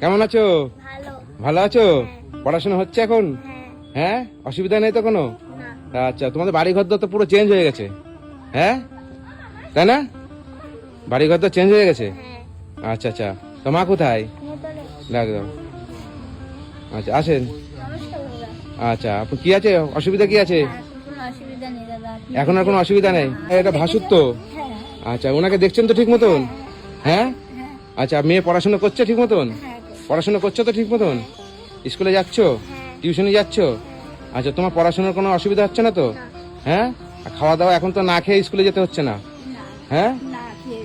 কেমন আছো? ভালো। আছো? হ্যাঁ। পড়াশোনা হচ্ছে এখন? হ্যাঁ। হ্যাঁ? অসুবিধা নেই তো কোনো? আচ্ছা তোমাদের বাড়ি ঘর তো পুরো চেঞ্জ হয়ে গেছে। হ্যাঁ? তাই না? বাড়ি ঘর তো চেঞ্জ হয়ে গেছে? হ্যাঁ। আচ্ছা আচ্ছা। তো মা কোথায়? দাও আচ্ছা আসেন। আচ্ছা কি আছে? অসুবিধা কি আছে? এখন আর কোনো অসুবিধা নেই? এটা ভাসুর তো? আচ্ছা ওনাকে দেখছেন তো ঠিক মতন? হ্যাঁ। হ্যাঁ? আচ্ছা মেয়ে পড়াশোনা করছে ঠিক মতন? পড়াশোনা করছ তো ঠিক মতন? স্কুলে যাচ্ছ? টিউশনে যাচ্ছ? আচ্ছা তোমার পড়াশোনার কোনো অসুবিধা হচ্ছে না তো? হ্যাঁ? আর খাওয়া দাওয়া এখন তো না খেয়ে স্কুলে যেতে হচ্ছে না? হ্যাঁ?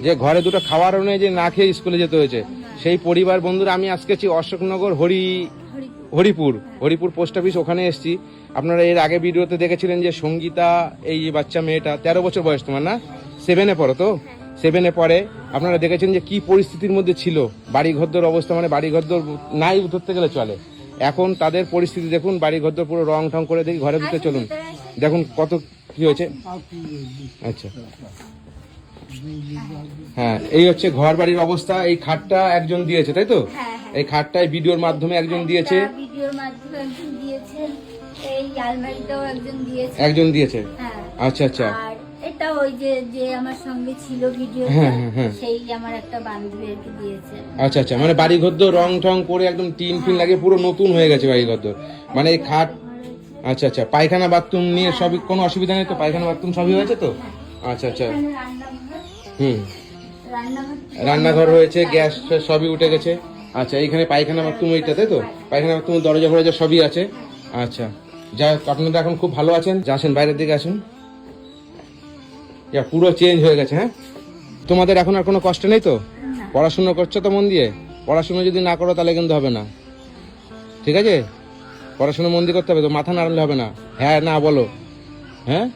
যে ঘরে দুটো খাওয়ারও নেই যে না খেয়ে স্কুলে যেতে হয়েছে, সেই পরিবার বন্ধুরা আমি আজকে আছি অশোকনগর, হরি, হরিপুর। হরিপুর পোস্ট অফিস ওখানে এসেছি। আপনারা এর আগে ভিডিওতে দেখেছিলেন যে সঙ্গীতা, এই বাচ্চা মেয়েটা, তেরো বছর বয়স তোমার না? সেভেনে পড়ো তো? সেভেনে পরে আপনারা দেখেছেন যে কি পরিস্থিতির মধ্যে ছিল। বাড়ি ঘরদোর অবস্থা মানে বাড়ি ঘরদোর নাই ধরতে গেলে চলে। এখন তাদের পরিস্থিতি দেখুন বাড়ি ঘরদোর পুরো রং ঠং করে দেখি ঘরে ঢুকে চলুন। দেখুন কত কি হয়েছে। আচ্ছা। হ্যাঁ এই হচ্ছে ঘর বাড়ির অবস্থা। এই খাটটা একজন দিয়েছে তাই তো? হ্যাঁ হ্যাঁ। এই খাটটাই ভিডিওর মাধ্যমে একজন দিয়েছে। একজন দিয়েছে। হ্যাঁ। আচ্ছা আচ্ছা। এটা ওই যে যে আমার সঙ্গে ছিল ভিডিও হ্যাঁ, হ্যাঁ, হ্যাঁ। সেই আমার একটা বান্ধবী আর দিয়েছে। আচ্ছা আচ্ছা মানে বাড়ি ঘর রং টং করে একদম টিন ফিন লাগিয়ে পুরো নতুন হয়ে গেছে বাড়ি ঘর মানে এই খাট আচ্ছা আচ্ছা পায়খানা বাথরুম নিয়ে সবই কোনো অসুবিধা নেই তো? পায়খানা বাথরুম সবই হয়েছে তো? আচ্ছা আচ্ছা। রান্নাঘর। হুম। রান্নাঘর হয়েছে গ্যাস সবই উঠে গেছে। আচ্ছা এইখানে পায়খানা বাথরুম এইটা তাই তো? পায়খানা বাথরুম দরজা ফরজা সবই আছে। আচ্ছা যা হোক, আপনারা এখন খুব ভালো আছেন। যা আসেন বাইরের দিকে আসুন। ইয়া, পুরো চেঞ্জ হয়ে গেছে হ্যাঁ? তোমাদের এখন আর কোনো কষ্ট নেই তো? পড়াশুনো করছ তো মন দিয়ে? পড়াশুনো যদি না করো তাহলে কিন্তু হবে না। ঠিক আছে? পড়াশুনো মন দিয়ে করতে হবে তো মাথা নাড়লে হবে না। হ্যাঁ না বলো। হ্যাঁ? হ্যাঁ।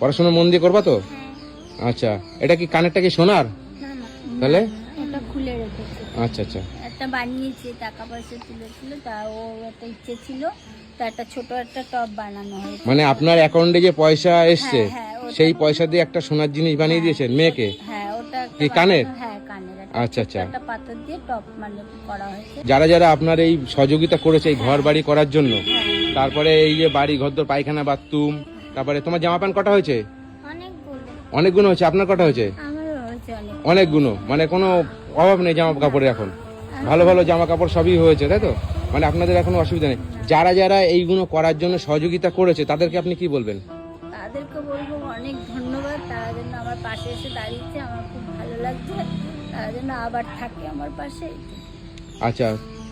পড়াশুনো মন দিয়ে করবা তো? হ্যাঁ। আচ্ছা এটা কি কানেরটা কি সোনার? তাহলে? আচ্ছা আচ্ছা। একটা বানিয়েছে টাকা পয়সা তুলেছিল তা ও একটা ইচ্ছে ছিল তা একটা ছোট একটা টপ বানানো হয়েছে। মানে আপনার অ্যাকাউন্টে যে পয়সা এসছে? হ্যাঁ, হ্যাঁ, ওটা- সেই পয়সা দিয়ে একটা সোনার জিনিস বানিয়ে দিয়েছেন মেয়েকে? হ্যাঁ ওটা কি কানের? হ্যাঁ কানের আচ্ছা আচ্ছা। একটা পাথর দিয়ে টপ মানে করা হয়েছে। যারা যারা আপনার এই সহযোগিতা করেছে এই ঘর বাড়ি করার জন্য তারপরে এই যে বাড়ি ঘরদোর পায়খানা বাথরুম তারপরে তোমার জামা প্যান্ট কটা হয়েছে? অনেকগুলো অনেকগুলো হয়েছে আপনার কটা হয়েছে? অনেক। অনেকগুলো মানে কোনো অভাব নেই জামা কাপড়ের এখন। ভালো ভালো জামা কাপড় সবই হয়েছে তাই তো? মানে আপনাদের এখন অসুবিধা নেই। যারা যারা এইগুলো করার জন্য সহযোগিতা করেছে তাদেরকে আপনি কি বলবেন? তাদেরকে বলব অনেক ধন্যবাদ। তারা যেন আমার পাশে এসে দাঁড়িয়েছে আমার খুব ভালো লাগছে। তারা যেন আবার থাকে আমার পাশে। আচ্ছা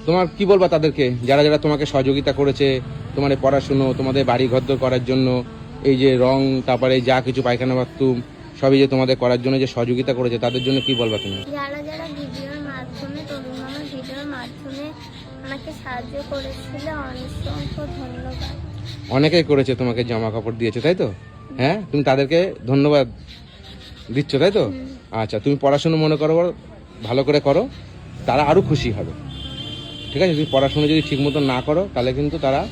তোমার কি বলবা তাদেরকে? যারা যারা তোমাকে সহযোগিতা করেছে তোমার পড়াশুনো তোমাদের বাড়ি ঘরদোর করার জন্য এই যে রং তারপরে যা কিছু পায়খানা বাথরুম সবই যে তোমাদের করার জন্য যে সহযোগিতা করেছে তাদের জন্য কি বলবা তুমি? যারা যারা ভিডিওর মাধ্যমে তরুণ আমার ভিডিওর মাধ্যমে আমাকে সাহায্য করেছিল অসংখ্য ধন্যবাদ। অনেকেই করেছে তোমাকে জামা কাপড় দিয়েছে তাই তো? হ্যাঁ? তুমি তাদেরকে ধন্যবাদ দিচ্ছ তাই তো? আচ্ছা তুমি পড়াশুনো মনে করো ভালো করে করো তারা আরও খুশি হবে। ঠিক আছে? তুমি পড়াশুনো যদি ঠিক মতো না করো তাহলে কিন্তু তারা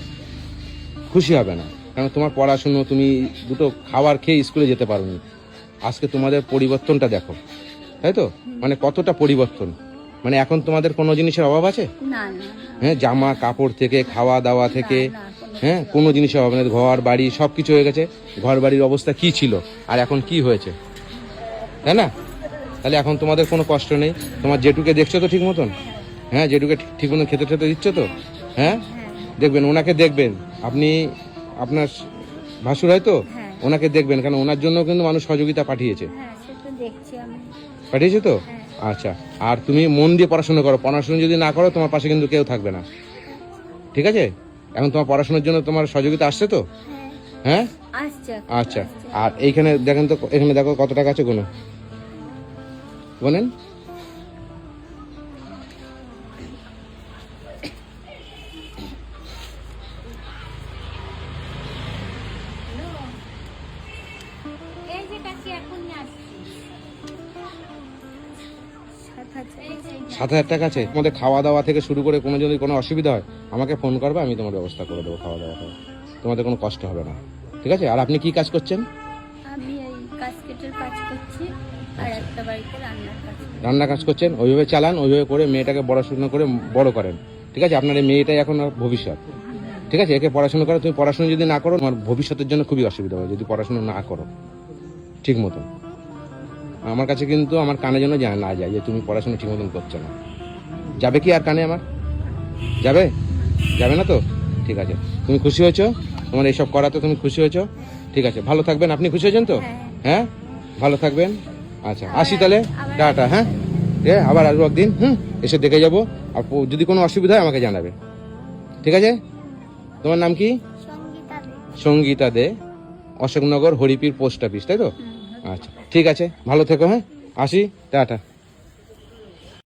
খুশি হবে না। কারণ তোমার পড়াশুনো তুমি দুটো খাবার খেয়ে স্কুলে যেতে পারোনি। আজকে তোমাদের পরিবর্তনটা দেখো তাই তো? মানে কতটা পরিবর্তন? মানে এখন তোমাদের কোনো জিনিসের অভাব আছে? হ্যাঁ জামা কাপড় থেকে খাওয়া দাওয়া থেকে হ্যাঁ কোনো জিনিসের অভাব নেই ঘর বাড়ি সব কিছু হয়ে গেছে। ঘর বাড়ির অবস্থা কি ছিল? আর এখন কি হয়েছে? তাই না? তাহলে এখন তোমাদের কোনো কষ্ট নেই। তোমার জেঠুকে দেখছ তো ঠিক মতন? হ্যাঁ জেঠুকে ঠিক- মতন খেতে খেতে দিচ্ছ তো? হ্যাঁ? দেখবেন ওনাকে দেখবেন। আপনি আপনার ভাসুর হয় তো? হ্যাঁ। ওনাকে দেখবেন কারণ ওনার জন্য কিন্তু মানুষ সহযোগিতা পাঠিয়েছে। হ্যাঁ পাঠিয়েছে তো? হ্যাঁ। আচ্ছা আর তুমি মন দিয়ে পড়াশোনা করো। পড়াশোনা যদি না করো তোমার পাশে কিন্তু কেউ থাকবে না। ঠিক আছে? এখন তোমার পড়াশোনার জন্য তোমার সহযোগিতা আসছে তো? হ্যাঁ। হ্যাঁ? আচ্ছা। আর এইখানে দেখেন তো এখানে দেখো কত টাকা আছে কোনো বলেন। সাত হাজার সাত টাকা আছে। তোমাদের খাওয়া দাওয়া থেকে শুরু করে কোনো যদি কোনো অসুবিধা হয় আমাকে ফোন করবে আমি তোমার ব্যবস্থা করে দেবো খাওয়া দাওয়া করে। তোমাদের কোনো কষ্ট হবে না। ঠিক আছে? আর আপনি কি কাজ করছেন? আমি এই কাস্কেটের কাজ করছি আর একটা বাড়িতে রান্নার কাজ রান্না কাজ করছেন ওইভাবে চালান ওইভাবে করে মেয়েটাকে পড়াশোনা করে বড় করেন। ঠিক আছে? আপনার এই মেয়েটাই এখন আর ভবিষ্যৎ। ঠিক আছে? একে পড়াশোনা করো তুমি পড়াশোনা যদি না করো তোমার ভবিষ্যতের জন্য খুবই অসুবিধা হবে যদি পড়াশোনা না করো। ঠিক মতন। আমার কাছে কিন্তু আমার কানে যেন যায় না যায় যে তুমি পড়াশোনা ঠিক মতন করছ না। যাবে কি আর কানে আমার? যাবে? যাবে না তো? ঠিক আছে। তুমি খুশি হয়েছো? তোমার এইসব করাতে তুমি খুশি হয়েছো? ঠিক আছে। ভালো থাকবেন। আপনি খুশি হয়েছেন তো? হ্যাঁ। হ্যাঁ? ভালো থাকবেন? আচ্ছা আসি তাহলে। টাটা হ্যাঁ? এ আবার আসব একদিন হুম? এসে দেখে যাব। আর যদি কোনো অসুবিধা হয় আমাকে জানাবে। ঠিক আছে? তোমার নাম কি? সঙ্গীতা দে। অশোকনগর হরিপির পোস্ট অফিস তাই তো? আচ্ছা ঠিক আছে ভালো থেকো হ্যাঁ? আসি টাটা।